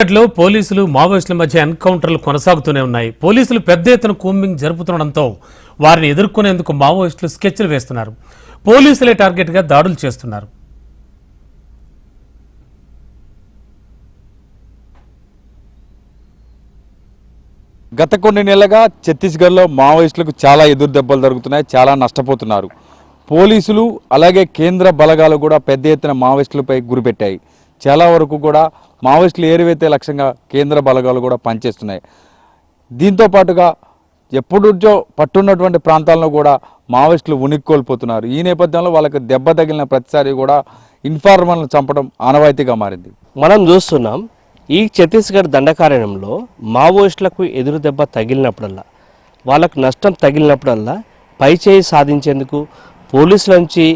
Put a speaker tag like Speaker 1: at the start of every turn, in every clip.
Speaker 1: లో పోలీసులు మావోయిస్టుల మధ్య ఎన్కౌంటర్లు కొనసాగుతూనే ఉన్నాయి. పోలీసులు పెద్ద ఎత్తున కూంబింగ్ జరుపుతుండడంతో వారిని ఎదుర్కొనేందుకు మావోయిస్టులు స్కెచ్లు వేస్తున్నారు. పోలీసులే టార్గెట్గా దాడులు చేస్తున్నారు.
Speaker 2: గత కొన్ని నెలలుగా ఛత్తీస్గఢ్లో మావోయిస్టులకు చాలా ఎదురు దెబ్బలు జరుగుతున్నాయి చాలా నష్టపోతున్నారు. పోలీసులు అలాగే కేంద్ర బలగాలు కూడా పెద్ద ఎత్తున మావోయిస్టులపై గురిపెట్టాయి. చాలా వరకు కూడా మావోయిస్టులు ఏరువైతే లక్ష్యంగా కేంద్ర బలగాలు కూడా పనిచేస్తున్నాయి. దీంతో పాటుగా ఎప్పుడుజో పట్టున్నటువంటి ప్రాంతాల్లో కూడా మావోయిస్టులు ఉనికి కోల్పోతున్నారు ఈ నేపథ్యంలో వాళ్ళకి దెబ్బ తగిలిన ప్రతిసారి కూడా ఇన్ఫార్మర్లను చంపడం ఆనవాయితీగా మారింది.
Speaker 3: మనం చూస్తున్నాం ఈ ఛత్తీస్గఢ్ దండకారణ్యంలో మావోయిస్టులకు ఎదురు దెబ్బ తగిలినప్పుడల్లా వాళ్ళకు నష్టం తగిలినప్పుడల్లా పై చేయి సాధించేందుకు పోలీసుల నుంచి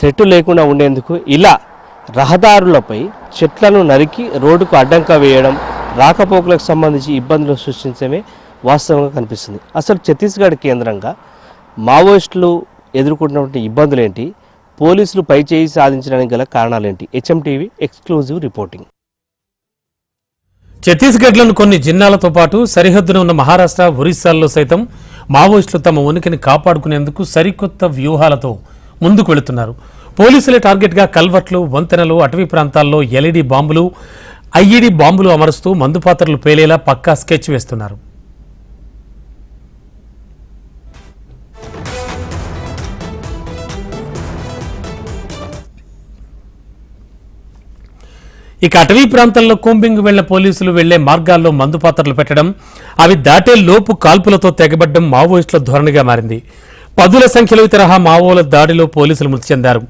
Speaker 3: థ్రెట్ లేకుండా ఉండేందుకు ఇలా రహదారులపై చెట్లను నరికి రోడ్డుకు అడ్డంక వేయడం రాకపోకలకు సంబంధించి ఇబ్బందులు సృష్టించడమే వాస్తవంగా కనిపిస్తుంది. అసలు ఛత్తీస్గఢ్ కేంద్రంగా మావోయిస్టులు ఎదుర్కొంటున్నటువంటి ఇబ్బందులు ఏంటి పోలీసులు పై చేయి సాధించడానికి గల కారణాలేంటి? HMTV exclusive reporting.
Speaker 1: ఛత్తీస్గఢ్లోని కొన్ని జిల్లాలతో పాటు సరిహద్దున ఉన్న మహారాష్ట్ర ఒరిస్సాల్లో సైతం మావోయిస్టులు తమ ఉనికిని కాపాడుకునేందుకు సరికొత్త వ్యూహాలతో ముందుకు వెళుతున్నారు. పోలీసులే టార్గెట్గా కల్వర్ట్లు వంతెనలు అటవీ ప్రాంతాల్లో ఎల్ఈడి బాంబులు ఐఈడి బాంబులు అమరుస్తూ మందుపాత్రలు పేలేలా పక్కా స్కెచ్ వేస్తున్నారు. ఇక అటవీ ప్రాంతాల్లో కూంబింగ్ వెళ్ళిన పోలీసులు వెళ్ళే మార్గాల్లో మందు పాత్రలు పెట్టడం అవి దాటే లోపు కాల్పులతో తెగబడ్డం మావోయిస్టుల ధోరణిగా మారింది. పదుల సంఖ్యలో ఈ తరహా మావోల దాడిలో పోలీసులు మృతి చెందారు.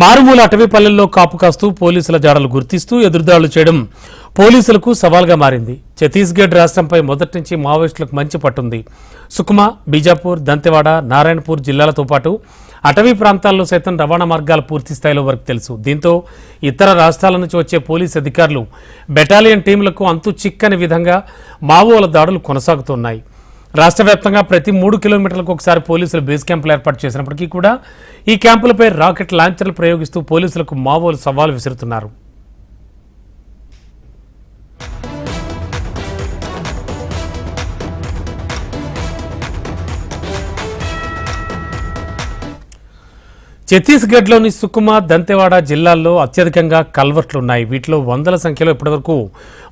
Speaker 1: మారుమూల అటవీపల్లెల్లో కాపు కాస్తూ పోలీసుల జాడలు గుర్తిస్తూ ఎదురుదాడులు చేయడం పోలీసులకు సవాల్గా మారింది. ఛత్తీస్గఢ్ రాష్ట్రంపై మొదటి నుంచి మావోయిస్టులకు మంచి పట్టుంది. సుకుమా బీజాపూర్ దంతెవాడ నారాయణపూర్ జిల్లాలతో పాటు అటవీ ప్రాంతాల్లో సైతం రవాణా మార్గాలు పూర్తి స్థాయిలో వరకు తెలుసు. దీంతో ఇతర రాష్ట్రాల నుంచి వచ్చే పోలీస్ అధికారులు బెటాలియన్ టీంలకు అంతు చిక్కని విధంగా మావోల దాడులు కొనసాగుతున్నాయి. రాష్ట్ర వ్యాప్తంగా ప్రతి మూడు కిలోమీటర్లకు ఒకసారి పోలీసులు బేస్ క్యాంపులు ఏర్పాటు చేసినప్పటికీ కూడా ఈ క్యాంపులపై రాకెట్ లాంచర్లు ప్రయోగిస్తూ పోలీసులకు మావోలు సవాల్ విసురుతున్నారు. ఛత్తీస్గఢ్లోని సుకుమా దంతెవాడ జిల్లాల్లో అత్యధికంగా కల్వర్ట్లు ఉన్నాయి. వీటిలో వందల సంఖ్యలో ఇప్పటివరకు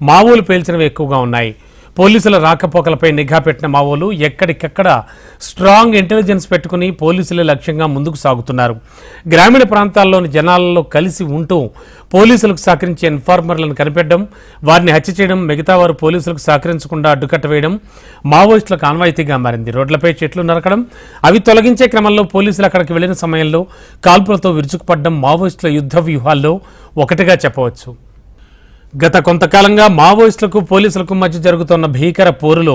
Speaker 1: మావోలు పేల్చినవి ఎక్కువగా ఉన్నాయి. పోలీసుల రాకపోకలపై నిఘా పెట్టిన మావోలు ఎక్కడికెక్కడ స్ట్రాంగ్ ఇంటెలిజెన్స్ పెట్టుకుని పోలీసులే లక్ష్యంగా ముందుకు సాగుతున్నారు. గ్రామీణ ప్రాంతాల్లోని జనాలలో కలిసి ఉంటూ పోలీసులకు సహకరించే ఇన్ఫార్మర్లను కనిపెట్టడం వారిని హత్య చేయడం మిగతా వారు పోలీసులకు సహకరించకుండా అడ్డుకట్ట వేయడం మావోయిస్టులకు ఆన్వాయితీగా మారింది. రోడ్లపై చెట్లు నరకడం అవి తొలగించే క్రమంలో పోలీసులు అక్కడికి వెళ్ళిన సమయంలో కాల్పులతో విరుచుకుపడడం మావోయిస్టుల యుద్ధ వ్యూహాల్లో ఒకటిగా చెప్పవచ్చు. గత కొంతకాలంగా మావోయిస్టులకు పోలీసులకు మధ్య జరుగుతున్న భీకర పోరులో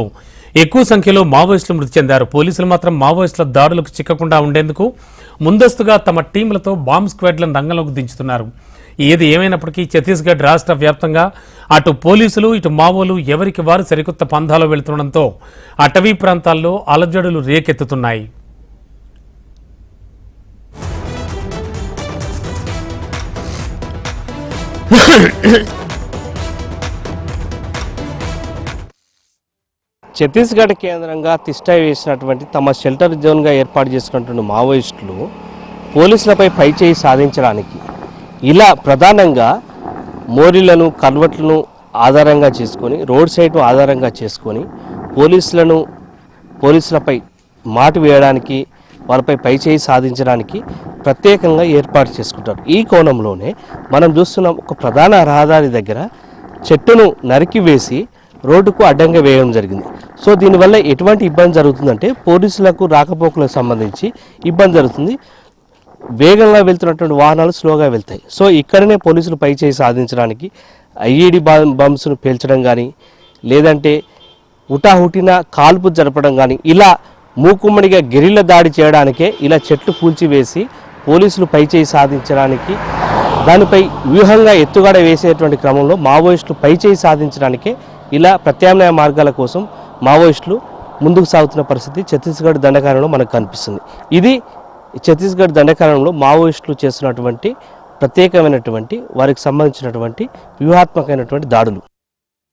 Speaker 1: ఎక్కువ సంఖ్యలో మావోయిస్టులు మృతి చెందారు. పోలీసులు మాత్రం మావోయిస్టుల దాడులకు చిక్కకుండా ఉండేందుకు ముందస్తుగా తమ టీంలతో బాంబ్ స్క్వాడ్లను రంగంలోకి దించుతున్నారు. ఏది ఏమైనప్పటికీ ఛత్తీస్గఢ్ రాష్ట్ర వ్యాప్తంగా అటు పోలీసులు ఇటు మావోలు ఎవరికి వారు సరికొత్త పంధాలో వెళ్తుండడంతో అటవీ ప్రాంతాల్లో అలజడులు రేకెత్తుతున్నాయి.
Speaker 3: ఛత్తీస్గఢ్ కేంద్రంగా తిష్ట వేసినటువంటి తమ షెల్టర్ జోన్గా ఏర్పాటు చేసుకున్నటువంటి మావోయిస్టులు పోలీసులపై పైచేయి సాధించడానికి ఇలా ప్రధానంగా మోరీలను కల్వట్లను ఆధారంగా చేసుకొని రోడ్ సైడ్ ఆధారంగా చేసుకొని పోలీసులను పోలీసులపై మాటు వేయడానికి వాళ్ళపై పైచేయి సాధించడానికి ప్రత్యేకంగా ఏర్పాటు చేసుకుంటారు. ఈ కోణంలోనే మనం చూస్తున్నాం ఒక ప్రధాన రహదారి దగ్గర చెట్టును నరికివేసి రోడ్డుకు అడ్డంగా వేయడం జరిగింది. సో దీనివల్ల ఎటువంటి ఇబ్బంది జరుగుతుందంటే పోలీసులకు రాకపోకలకు సంబంధించి ఇబ్బంది జరుగుతుంది. వేగంగా వెళ్తున్నటువంటి వాహనాలు స్లోగా వెళ్తాయి. సో ఇక్కడనే పోలీసులు పై చేయి సాధించడానికి ఐఈడి బంబ్స్ను పేల్చడం కానీ లేదంటే హుటాహుటిన కాల్పు జరపడం కానీ ఇలా మూకుమ్మడిగా గెరిల్ల దాడి చేయడానికే ఇలా చెట్లు కూల్చివేసి పోలీసులు పై చేయి సాధించడానికి దానిపై వ్యూహంగా ఎత్తుగడ వేసేటువంటి క్రమంలో మావోయిస్టులు పై చేయి సాధించడానికే ఇలా ప్రత్యామ్నాయ మార్గాల కోసం మావోయిస్టులు ముందుకు సాగుతున్న పరిస్థితి ఛత్తీస్గఢ్ దండకారణంలో మనకు కనిపిస్తుంది. ఇది ఛత్తీస్గఢ్ దండకారణంలో మావోయిస్టులు చేస్తున్నటువంటి ప్రత్యేకమైనటువంటి వారికి సంబంధించినటువంటి వ్యూహాత్మకమైనటువంటి దాడులు.